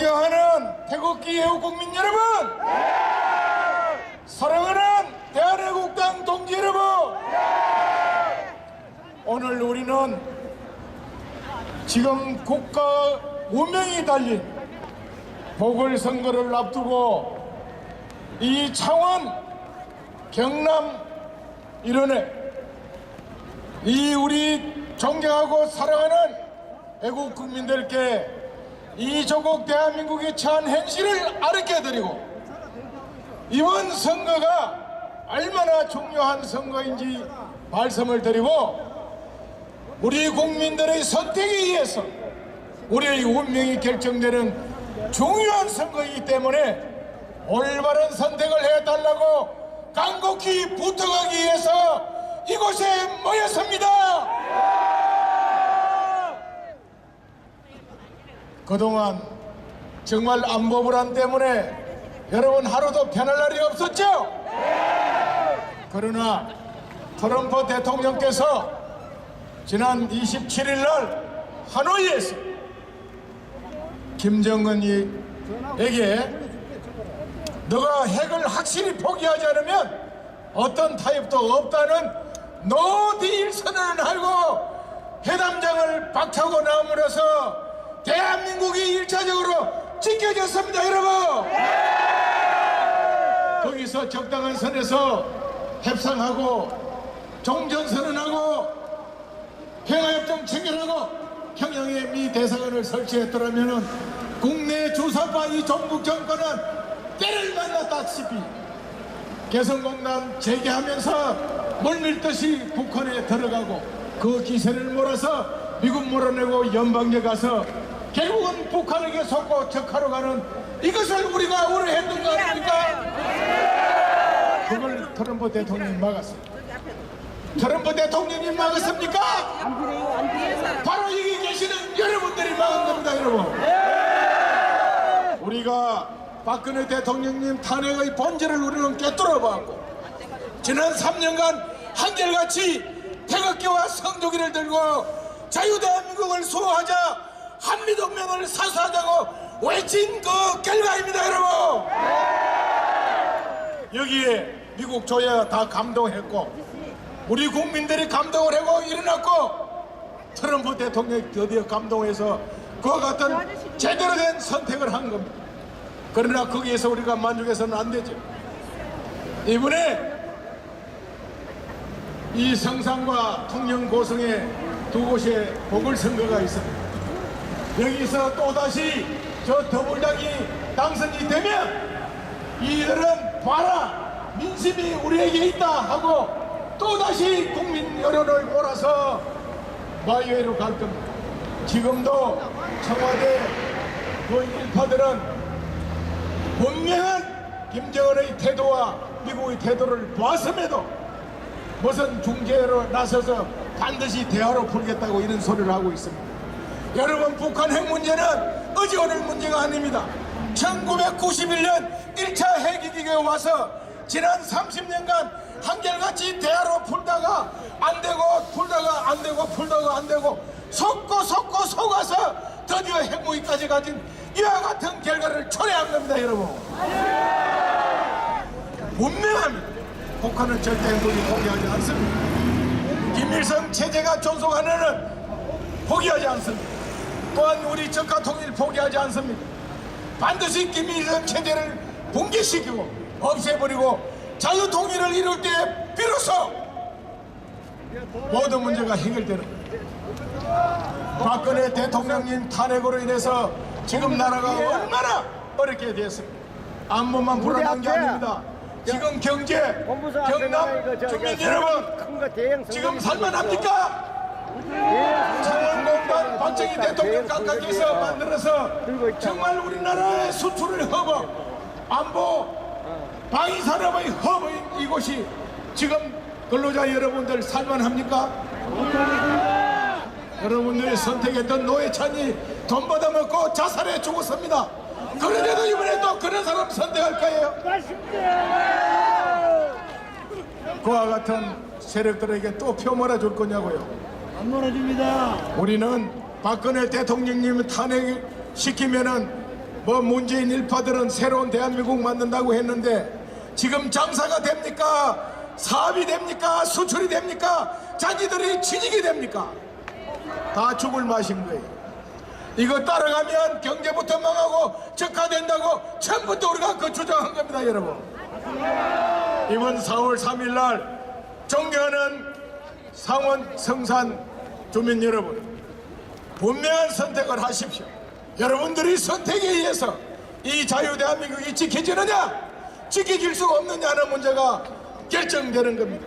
존경하는 태극기 애국국민 여러분! 사랑하는 대한애국당 동지 여러분! 오늘 우리는 지금 국가 운명이 달린 보궐선거를 앞두고 이 창원 경남 일원에 이 우리 존경하고 사랑하는 애국 국민들께 이 조국 대한민국의 처한 현실을 알려드리고 이번 선거가 얼마나 중요한 선거인지 말씀을 드리고 우리 국민들의 선택에 의해서 우리의 운명이 결정되는 중요한 선거이기 때문에 올바른 선택을 해달라고 간곡히 부탁하기 위해서 이곳에 모였습니다. 그동안 정말 안보 불안 때문에 여러분 하루도 편할 날이 없었죠? 그러나 트럼프 대통령께서 지난 27일 날 하노이에서 김정은이에게 너가 핵을 확실히 포기하지 않으면 어떤 타협도 없다는 노딜 선언을 하고 회담장을 박차고 대한민국이 일차적으로 지켜졌습니다 여러분. 거기서 적당한 선에서 협상하고 종전선언하고 평화협정 체결하고 평양에 미 대사관을 설치했더라면 국내 주사파 이 종북 정권은 때를 만났다시피 개성공단 재개하면서 물밀듯이 북한에 들어가고 그 기세를 몰아서 미국 몰아내고 연방제 가서 결국은 북한에게 속고 적하러 가는 이것을 우리가 우려했던 거 아닙니까? 그걸 트럼프 대통령이 막았어요. 트럼프 대통령이 막았습니까? 바로 여기 계시는 여러분들이 막은 겁니다, 여러분. 우리가 박근혜 대통령님 탄핵의 본질을 우리는 꿰뚫어 봤고 지난 3년간 한결같이 태극기와 성조기를 들고 자유대한민국을 수호하자 한미동맹을 사수하자고 외친 그 결과입니다 여러분 여기에 미국 조야 다 감동했고 우리 국민들이 감동을 하고 일어났고 트럼프 대통령이 드디어 감동해서 그와 같은 제대로 된 선택을 한 겁니다 그러나 거기에서 우리가 만족해서는 안 되죠. 이번에 이 성산과 통영 고성에 두 곳에 보궐선거가 있습니다. 여기서 또다시 저 더불당이 당선이 되면 이들은 봐라 민심이 우리에게 있다 하고 또다시 국민 여론을 몰아서 마이웨이로 갈 겁니다. 지금도 청와대 그 일파들은 분명한 김정은의 태도와 미국의 태도를 보았음에도 무슨 중재로 나서서 반드시 대화로 풀겠다고 이런 소리를 하고 있습니다. 여러분 북한 핵 문제는 어제 오늘 문제가 아닙니다. 1991년 1차 핵위기에 와서 지난 30년간 한결같이 대화로 풀다가 안 되고 풀다가 안 되고 풀다가 안 되고 속고 속고 속아서 드디어 핵무기까지 가진 이와 같은 결과를 초래한 겁니다 여러분. 분명합니다. 북한은 절대 핵무기 포기하지 않습니다. 김일성 체제가 존속하는 한 포기하지 않습니다 또한 우리 적가 통일 포기하지 않습니다 반드시 김일성 체제를 붕괴시키고 없애버리고 자유 통일을 이룰 때 비로소 모든 문제가 해결되는. 박근혜 대통령님 탄핵으로 인해서 지금 나라가 얼마나 어렵게 됐습니다. 안보만 불안한 게 아닙니다. 지금 경제, 경남 주민 여러분 지금 살만합니까? 박정희 대통령 각각에서 만들어서 정말 우리나라의 수출을 허브 안보 방위 산업의 허브인 이곳이 지금 근로자 여러분들 살만합니까? 여러분들이 선택했던 노회찬이 돈 받아먹고 자살해 죽었습니다. 그런데도 이번에 또 그런 사람 선택할 거예요. 그와 같은 세력들에게 또 표 몰아줄 거냐고요. 안 놀아줍니다. 우리는 박근혜 대통령님 탄핵시키면은 뭐 문재인 일파들은 새로운 대한민국 만든다고 했는데 지금 장사가 됩니까? 사업이 됩니까? 수출이 됩니까? 자기들이 취직이 됩니까? 다 죽을 맛인 거예요. 이거 따라가면 경제부터 망하고 적화된다고 처음부터 우리가 그 주장한 겁니다, 여러분. 이번 4월 3일 날 존경하는 상원 성산 주민 여러분, 분명한 선택을 하십시오. 여러분들이 선택에 의해서 이 자유 대한민국이 지켜지느냐, 지켜질 수가 없느냐는 문제가 결정되는 겁니다.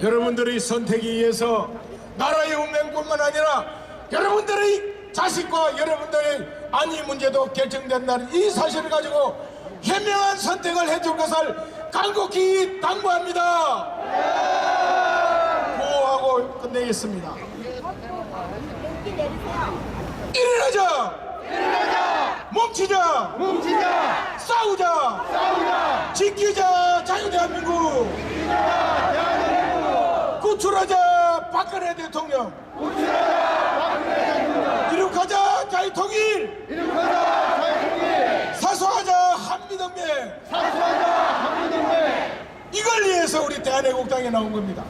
여러분들의 선택에 의해서 나라의 운명뿐만 아니라 여러분들의 자식과 여러분들의 안위 문제도 결정된다는 이 사실을 가지고 현명한 선택을 해줄 것을 간곡히 당부합니다. 구호하고 끝내겠습니다. 일어나자! 뭉치자! 뭉치자! 싸우자! 싸우자! 지키자 자유 대한민국! 구출하자 박근혜 대통령! 이룩하자 자유 통일! 이륙하자! 자유통일! 사수하자 한미동맹! 사수하자! 한미동맹! 이걸 위해서 우리 대한애국당에 나온 겁니다.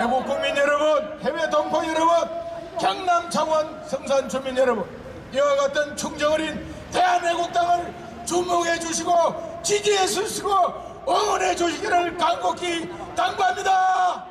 애국 국민 여러분, 해외 동포 여러분, 경남 창원 성산 주민 여러분, 이와 같은 충정어린 대한애국당을 주목해 주시고 지지해 주시고 응원해 주시기를 간곡히 당부합니다.